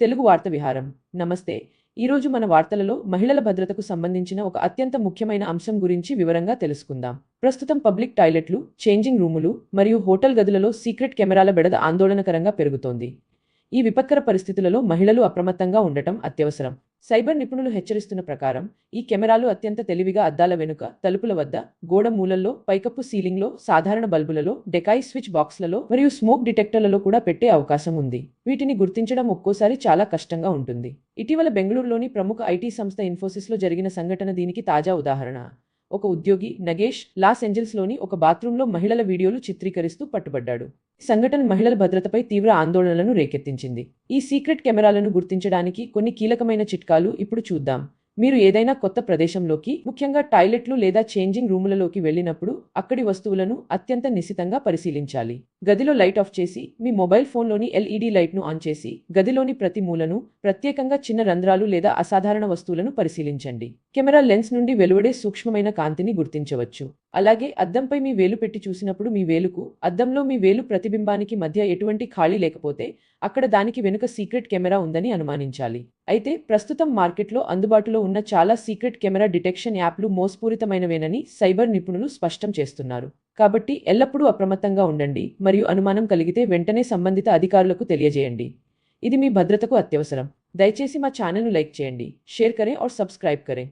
తెలుగు వార్త విహారం. నమస్తే. ఈరోజు మన వార్తలలో మహిళల భద్రతకు సంబంధించిన ఒక అత్యంత ముఖ్యమైన అంశం గురించి వివరంగా తెలుసుకుందాం. ప్రస్తుతం పబ్లిక్ టాయిలెట్లు చేంజింగ్ రూములు మరియు హోటల్ గదులలో సీక్రెట్ కెమెరాల బెడద ఆందోళనకరంగా పెరుగుతోంది. ఈ విపత్కర పరిస్థితులలో మహిళలు అప్రమత్తంగా ఉండటం అత్యవసరం. సైబర్ నిపుణులు హెచ్చరిస్తున్న ప్రకారం ఈ కెమెరాలు అత్యంత తెలివిగా అద్దాల వెనుక తలుపుల వద్ద గోడ మూలల్లో పైకప్పు సీలింగ్లో సాధారణ బల్బులలో డెకాయ్ స్విచ్ బాక్స్లలో మరియు స్మోక్ డిటెక్టర్లలో కూడా పెట్టే అవకాశం ఉంది. వీటిని గుర్తించడం ఒక్కోసారి చాలా కష్టంగా ఉంటుంది. ఇటీవల బెంగళూరులోని ప్రముఖ ఐటీ సంస్థ ఇన్ఫోసిస్లో జరిగిన సంఘటన దీనికి తాజా ఉదాహరణ. ఒక ఉద్యోగి నగేష్ లాస్ ఏంజల్స్లోని ఒక బాత్రూంలో మహిళల వీడియోలు చిత్రీకరిస్తూ పట్టుబడ్డాడు. ఈ సంఘటన మహిళల భద్రతపై తీవ్ర ఆందోళనలను రేకెత్తించింది. ఈ సీక్రెట్ కెమెరాలను గుర్తించడానికి కొన్ని కీలకమైన చిట్కాలు ఇప్పుడు చూద్దాం. మీరు ఏదైనా కొత్త ప్రదేశంలోకి ముఖ్యంగా టాయిలెట్లు లేదా చేంజింగ్ రూములలోకి వెళ్ళినప్పుడు అక్కడి వస్తువులను అత్యంత నిశితంగా పరిశీలించాలి. గదిలో లైట్ ఆఫ్ చేసి మీ మొబైల్ ఫోన్లోని ఎల్ఈడి లైట్ను ఆన్ చేసి గదిలోని ప్రతి మూలను ప్రత్యేకంగా చిన్న రంధ్రాలు లేదా అసాధారణ వస్తువులను పరిశీలించండి. కెమెరా లెన్స్ నుండి వెలువడే సూక్ష్మమైన కాంతిని గుర్తించవచ్చు. అలాగే అద్దంపై మీ వేలు పెట్టి చూసినప్పుడు మీ వేలుకు అద్దంలో మీ వేలు ప్రతిబింబానికి మధ్య ఎటువంటి ఖాళీ లేకపోతే అక్కడ దానికి వెనుక సీక్రెట్ కెమెరా ఉందని అనుమానించాలి. అయితే ప్రస్తుతం మార్కెట్లో అందుబాటులో ఉన్న చాలా సీక్రెట్ కెమెరా డిటెక్షన్ యాప్లు మోసపూరితమైనవేనని సైబర్ నిపుణులు స్పష్టం చేస్తున్నారు. కాబట్టి ఎల్లప్పుడూ అప్రమత్తంగా ఉండండి మరియు అనుమానం కలిగితే వెంటనే సంబంధిత అధికారులకు తెలియజేయండి. ఇది మీ భద్రతకు అత్యవసరం. దయచేసి మా ఛానల్ను లైక్ చేయండి share Kare are subscribe Kare.